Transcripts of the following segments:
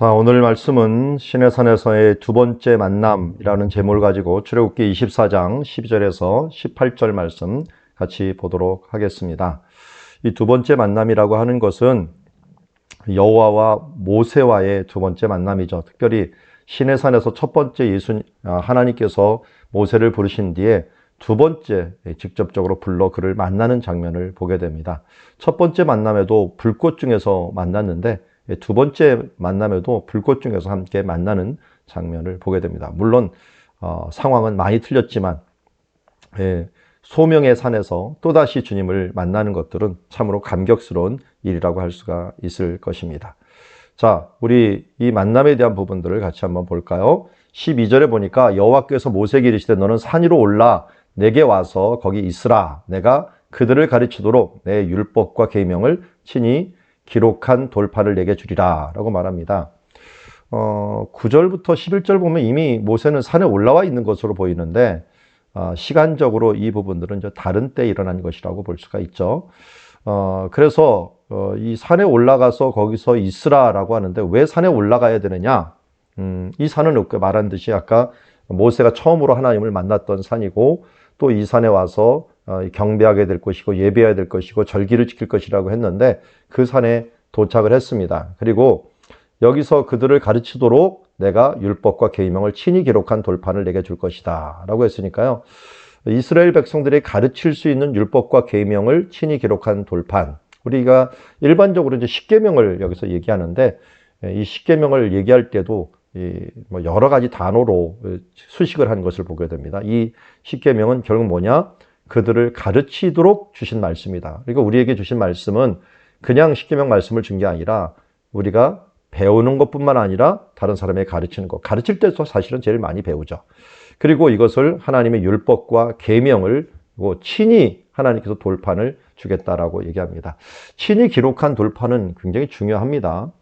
자, 오늘 말씀은 신의 산에서의 두 번째 만남이라는 제목을 가지고 출애굽기 24장 12절에서 18절 말씀 같이 보도록 하겠습니다. 이 두 번째 만남이라고 하는 것은 여호와와 모세와의 두 번째 만남이죠. 특별히 신의 산에서 첫 번째 예수 아, 하나님께서 모세를 부르신 뒤에 두 번째 직접적으로 불러 그를 만나는 장면을 보게 됩니다. 첫 번째 만남에도 불꽃 중에서 만났는데 두 번째 만남에도 불꽃 중에서 함께 만나는 장면을 보게 됩니다. 물론 어, 상황은 많이 틀렸지만 예, 소명의 산에서 또다시 주님을 만나는 것들은 참으로 감격스러운 일이라고 할 수가 있을 것입니다. 자, 우리 이 만남에 대한 부분들을 같이 한번 볼까요? 12절에 보니까 여호와께서 모세에게 이르시되 너는 산 위로 올라 내게 와서 거기 있으라 내가 그들을 가르치도록 내 율법과 계명을 친히 기록한 돌판을 내게 주리라 라고 말합니다. 어, 9절부터 11절 보면 이미 모세는 산에 올라와 있는 것으로 보이는데 어, 시간적으로 이 부분들은 이제 다른 때 일어난 것이라고 볼 수가 있죠. 어, 그래서 어, 이 산에 올라가서 거기서 있으라라고 하는데 왜 산에 올라가야 되느냐? 음, 이 산은 이렇게 말한 듯이 아까 모세가 처음으로 하나님을 만났던 산이고 또 이 산에 와서 어, 경배하게 될 것이고 예배해야 될 것이고 절기를 지킬 것이라고 했는데 그 산에 도착을 했습니다. 그리고 여기서 그들을 가르치도록 내가 율법과 계명을 친히 기록한 돌판을 내게 줄 것이다 라고 했으니까요. 이스라엘 백성들이 가르칠 수 있는 율법과 계명을 친히 기록한 돌판. 우리가 일반적으로 이제 십계명을 여기서 얘기하는데 이 십계명을 얘기할 때도 뭐 여러 가지 단어로 수식을 한 것을 보게 됩니다. 이 십계명은 결국 뭐냐? 그들을 가르치도록 주신 말씀이다. 그러니까 우리에게 주신 말씀은 그냥 십계명 말씀을 준 게 아니라 우리가 배우는 것뿐만 아니라 다른 사람에게 가르치는 것. 가르칠 때도 사실은 제일 많이 배우죠. 그리고 이것을 하나님의 율법과 계명을 친히 하나님께서 돌판을 주겠다라고 얘기합니다. 친히 기록한 돌판은 굉장히 중요합니다.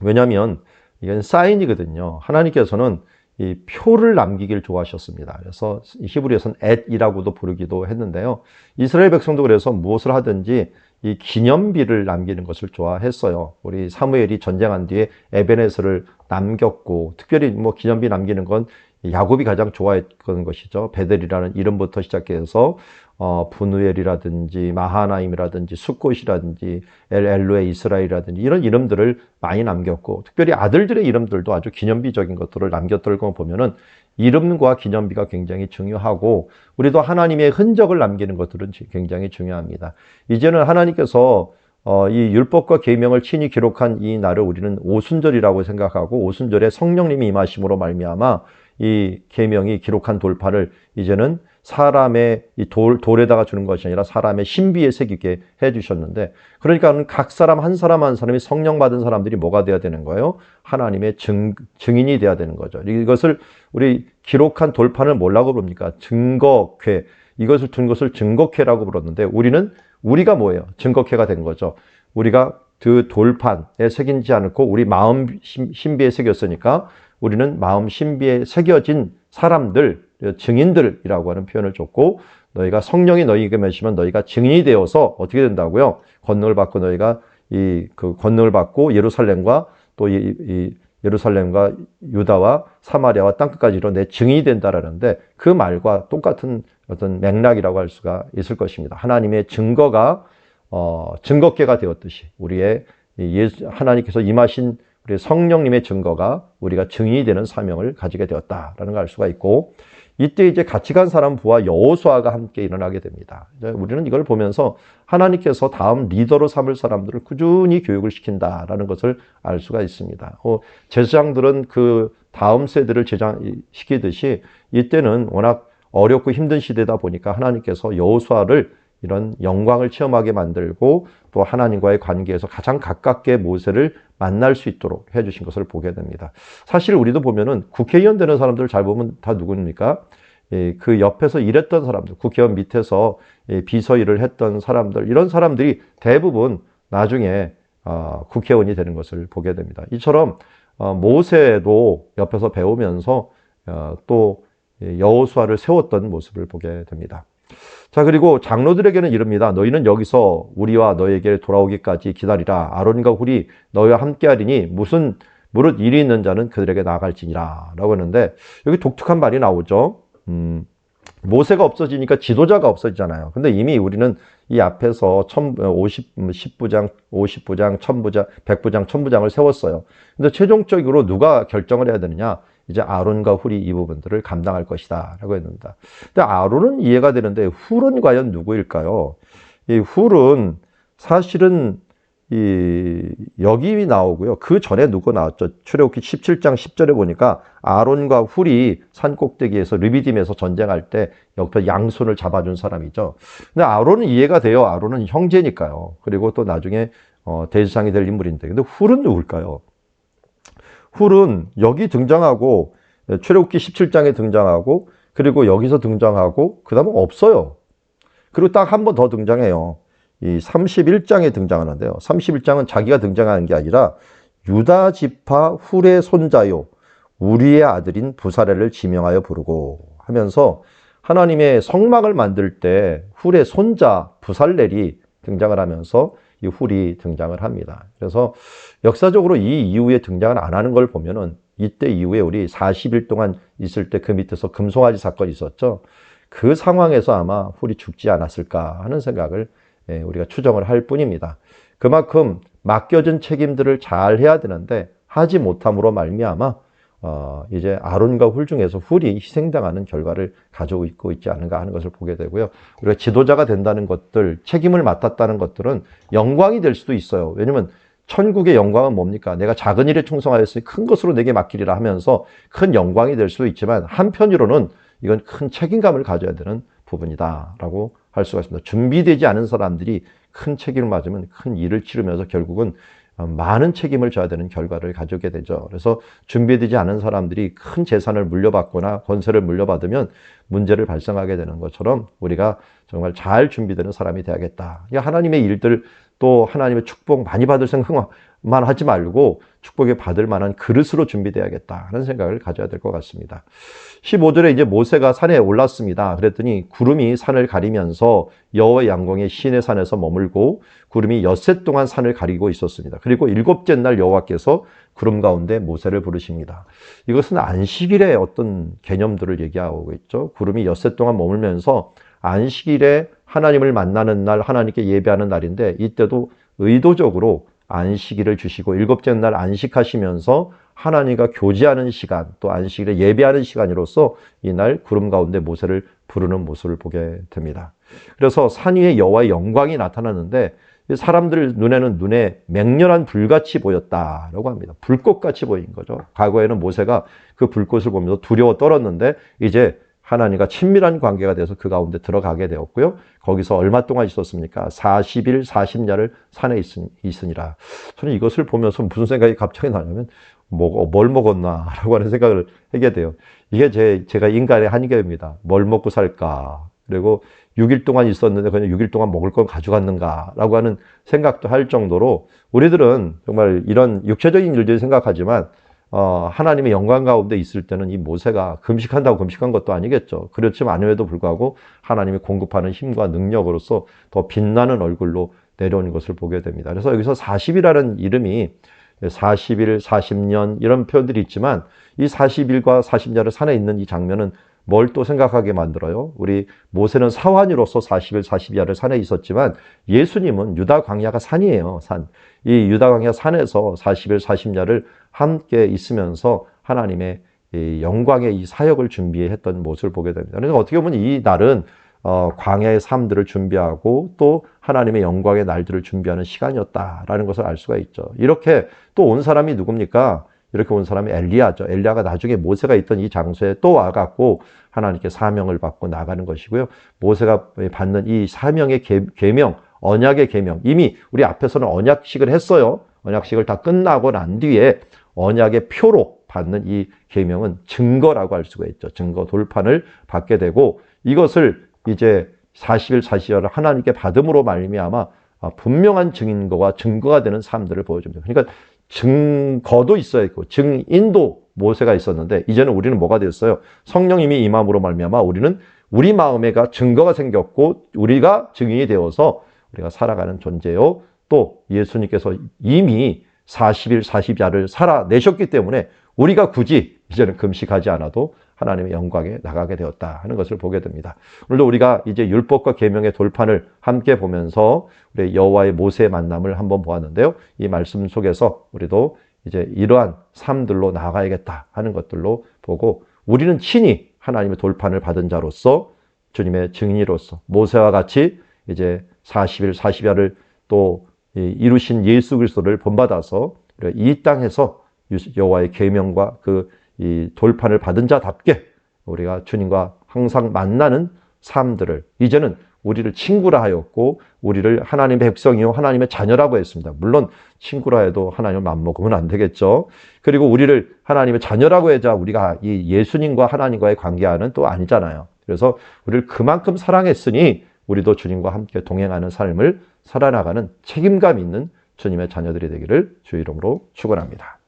왜냐하면 이건 사인이거든요. 하나님께서는 이 표를 남기길 좋아하셨습니다. 그래서 히브리에서는 앳이라고도 부르기도 했는데요. 이스라엘 백성도 그래서 무엇을 하든지 이 기념비를 남기는 것을 좋아했어요. 우리 사무엘이 전쟁한 뒤에 에베네스를 남겼고 특별히 뭐 기념비 남기는 건 야곱이 가장 좋아했던 것이죠. 베델이라는 이름부터 시작해서 어, 분우엘이라든지 마하나임이라든지 숫꽃이라든지 엘엘로의 이스라엘이라든지 이런 이름들을 많이 남겼고 특별히 아들들의 이름들도 아주 기념비적인 것들을 남겼던 걸 보면은 이름과 기념비가 굉장히 중요하고 우리도 하나님의 흔적을 남기는 것들은 굉장히 중요합니다. 이제는 하나님께서 어, 이 율법과 계명을 친히 기록한 이 날을 우리는 오순절이라고 생각하고 오순절에 성령님이 임하심으로 말미암아 이 계명이 기록한 돌파를 이제는 사람의 이 돌, 돌에다가 주는 것이 아니라 사람의 신비에 새기게 해 주셨는데 그러니까 각 사람 한 사람 한 사람이 성령 받은 사람들이 뭐가 돼야 되는 거예요? 하나님의 증, 증인이 돼야 되는 거죠. 이것을 우리 기록한 돌판을 뭐라고 부릅니까? 증거쾌. 이것을 둔 것을 증거쾌라고 불렀는데 우리는 우리가 뭐예요? 증거쾌가 된 거죠. 우리가 그 돌판에 새긴지 않고 우리 마음 신비에 새겼으니까 우리는 마음 신비에 새겨진 사람들, 증인들이라고 하는 표현을 줬고 너희가 성령이 너희에게 me시면 너희가 증인이 되어서 어떻게 된다고요? 권능을 받고 너희가 이 그 권능을 받고 예루살렘과 또이 이 예루살렘과 유다와 사마리아와 땅끝까지 이런 내 증인이 된다라는데 그 말과 똑같은 어떤 맥락이라고 할 수가 있을 것입니다. 하나님의 증거가 어, 증거계가 되었듯이 우리의 예수, 하나님께서 임하신 우리 성령님의 증거가 우리가 증인이 되는 사명을 가지게 되었다라는 걸 알 수가 있고 이때 이제 같이 간 사람 부와 여호수아가 함께 일어나게 됩니다. 우리는 이걸 보면서 하나님께서 다음 리더로 삼을 사람들을 꾸준히 교육을 시킨다라는 것을 알 수가 있습니다. 어, 제사장들은 그 다음 세대를 제장시키듯이 이때는 워낙 어렵고 힘든 시대다 보니까 하나님께서 여호수아를 이런 영광을 체험하게 만들고 또 하나님과의 관계에서 가장 가깝게 모세를 만날 수 있도록 해주신 것을 보게 됩니다. 사실 우리도 보면은 국회의원 되는 사람들 잘 보면 다 누구입니까? 예, 그 옆에서 일했던 사람들, 국회의원 밑에서 예, 비서 일을 했던 사람들, 이런 사람들이 대부분 나중에 어, 국회의원이 되는 것을 보게 됩니다. 이처럼 어, 모세도 옆에서 배우면서 어, 또 여호수아를 세웠던 모습을 보게 됩니다. 자, 그리고 장로들에게는 이릅니다. 너희는 여기서 우리와 너에게 돌아오기까지 기다리라. 아론과 훌이 너희와 함께 하리니 무슨 무릇 일이 있는 자는 그들에게 나아갈지니라 라고 했는데 여기 독특한 말이 나오죠. 음, 모세가 없어지니까 지도자가 없어지잖아요. 근데 이미 우리는 이 앞에서 50, 10부장, 50부장, 1000부장, 100부장, 1000부장을 세웠어요. 근데 최종적으로 누가 결정을 해야 되느냐? 이제 아론과 훌이 이 부분들을 감당할 것이다. 라고 했는데. 근데 아론은 이해가 되는데 훌은 과연 누구일까요? 이 훌은 사실은 이 여기 나오고요. 그 전에 누구 나왔죠? 출애굽기 17장 10절에 보니까 아론과 훌이 산 꼭대기에서 르비딤에서 전쟁할 때 옆에 양손을 잡아준 사람이죠. 근데 아론은 이해가 돼요. 아론은 형제니까요. 그리고 또 나중에 어, 대지상이 될 인물인데. 근데 훌은 누굴까요? 훌은 여기 등장하고 출애굽기 17장에 등장하고 그리고 여기서 등장하고 그 다음에 없어요. 그리고 딱 한 번 더 등장해요. 이 31장에 등장하는데요. 31장은 자기가 등장하는 게 아니라 유다 지파 훌의 손자요 우리의 아들인 부사레를 지명하여 부르고 하면서 하나님의 성막을 만들 때 훌의 손자 부살렐이 등장을 하면서 이 훌이 등장을 합니다. 그래서 역사적으로 이 이후에 등장을 안 하는 걸 보면은 이때 이후에 우리 40일 동안 있을 때 그 밑에서 금송아지 사건이 있었죠. 그 상황에서 아마 훌이 죽지 않았을까 하는 생각을 예, 우리가 추정을 할 뿐입니다. 그만큼 맡겨진 책임들을 잘 해야 되는데 하지 못함으로 말미암아 어, 이제 아론과 훌 중에서 훌이 희생당하는 결과를 가지고 있고 있지 않은가 하는 것을 보게 되고요. 우리가 지도자가 된다는 것들, 책임을 맡았다는 것들은 영광이 될 수도 있어요. 왜냐면 천국의 영광은 뭡니까? 내가 작은 일에 충성하였으니 큰 것으로 내게 맡기리라 하면서 큰 영광이 될 수도 있지만 한편으로는 이건 큰 책임감을 가져야 되는 부분이다라고 할 수가 있습니다. 준비되지 않은 사람들이 큰 책임을 맞으면 큰 일을 치르면서 결국은 어, 많은 책임을 져야 되는 결과를 가져오게 되죠. 그래서 준비되지 않은 사람들이 큰 재산을 물려받거나 권세를 물려받으면 문제를 발생하게 되는 것처럼 우리가 정말 잘 준비되는 사람이 되야겠다. 하나님의 일들 또 하나님의 축복 많이 받을 생각만 하지 말고 축복에 받을 만한 그릇으로 준비돼야겠다 하는 생각을 가져야 될 것 같습니다. 15절에 이제 모세가 산에 올랐습니다. 그랬더니 구름이 산을 가리면서 여호와의 양광의 시내 산에서 머물고 구름이 엿새 동안 산을 가리고 있었습니다. 그리고 일곱째 날 여호와께서 구름 가운데 모세를 부르십니다. 이것은 안식일의 어떤 개념들을 얘기하고 있죠. 구름이 엿새 동안 머물면서 안식일에 하나님을 만나는 날, 하나님께 예배하는 날인데 이때도 의도적으로 안식일을 주시고 일곱째 날 안식하시면서 하나님과 교제하는 시간, 또 안식일에 예배하는 시간으로서 이날 구름 가운데 모세를 부르는 모습을 보게 됩니다. 그래서 산 위에 여호와의 영광이 나타나는데 사람들 눈에는 눈에 맹렬한 불같이 보였다라고 합니다. 불꽃같이 보인 거죠. 과거에는 모세가 그 불꽃을 보면서 두려워 떨었는데 이제 하나님과 친밀한 관계가 돼서 그 가운데 들어가게 되었고요. 거기서 얼마 동안 있었습니까? 40일, 40야를 산에 있, 으니라 저는 이것을 보면서 무슨 생각이 갑자기 나냐면 뭐, 뭘 먹었나 라고 하는 생각을 하게 돼요. 이게 제, 제가 인간의 한계입니다. 뭘 먹고 살까? 그리고 6일 동안 있었는데 그냥 6일 동안 먹을 건 가져갔는가? 라고 하는 생각도 할 정도로 우리들은 정말 이런 육체적인 일들 생각하지만 어, 하나님의 영광 가운데 있을 때는 이 모세가 금식한다고 금식한 것도 아니겠죠. 그렇지만 아님에도 불구하고 하나님이 공급하는 힘과 능력으로서 더 빛나는 얼굴로 내려오는 것을 보게 됩니다. 그래서 여기서 40이라는 이름이 40일, 40년 이런 표현들이 있지만 이 40일과 40년을 산에 있는 이 장면은 뭘 또 생각하게 만들어요? 우리 모세는 사환이로서 40일, 40야를 산에 있었지만 예수님은 유다 광야가 산이에요, 산. 이 유다 광야 산에서 40일, 40야를 함께 있으면서 하나님의 이 영광의 이 사역을 준비했던 모습을 보게 됩니다. 그래서 어떻게 보면 이 날은 어, 광야의 삶들을 준비하고 또 하나님의 영광의 날들을 준비하는 시간이었다라는 것을 알 수가 있죠. 이렇게 또 온 사람이 누굽니까? 이렇게 온 사람이 엘리야죠. 엘리야가 나중에 모세가 있던 이 장소에 또 와갖고 하나님께 사명을 받고 나가는 것이고요. 모세가 받는 이 사명의 계명, 언약의 계명 이미 우리 앞에서는 언약식을 했어요. 언약식을 다 끝나고 난 뒤에 언약의 표로 받는 이 계명은 증거라고 할 수가 있죠. 증거 돌판을 받게 되고 이것을 이제 40일 40일을 하나님께 받음으로 말미암아 분명한 증인거와 증거가 되는 삶들을 보여줍니다. 그러니까 증거도 있어야 있고 증인도 모세가 있었는데 이제는 우리는 뭐가 되었어요? 성령님이 임함으로 말미암아 우리는 우리 마음에가 증거가 생겼고 우리가 증인이 되어서 우리가 살아가는 존재요. 또 예수님께서 이미 40일 40야를 살아내셨기 때문에 우리가 굳이 이제는 금식하지 않아도 하나님의 영광에 나가게 되었다 하는 것을 보게 됩니다. 오늘도 우리가 이제 율법과 계명의 돌판을 함께 보면서 우리 여호와의 모세의 만남을 한번 보았는데요. 이 말씀 속에서 우리도 이제 이러한 삶들로 나아가야겠다 하는 것들로 보고 우리는 친히 하나님의 돌판을 받은 자로서 주님의 증인으로서 모세와 같이 이제 40일 40야를 또 이루신 예수 그리스도를 본받아서 이 땅에서 여호와의 계명과 그 이 돌판을 받은 자답게 우리가 주님과 항상 만나는 삶들을 이제는 우리를 친구라 하였고 우리를 하나님의 백성이요 하나님의 자녀라고 했습니다. 물론 친구라 해도 하나님을 맘먹으면 안 되겠죠. 그리고 우리를 하나님의 자녀라고 해자 우리가 이 예수님과 하나님과의 관계하는 또 아니잖아요. 그래서 우리를 그만큼 사랑했으니 우리도 주님과 함께 동행하는 삶을 살아나가는 책임감 있는 주님의 자녀들이 되기를 주 이름으로 축원합니다.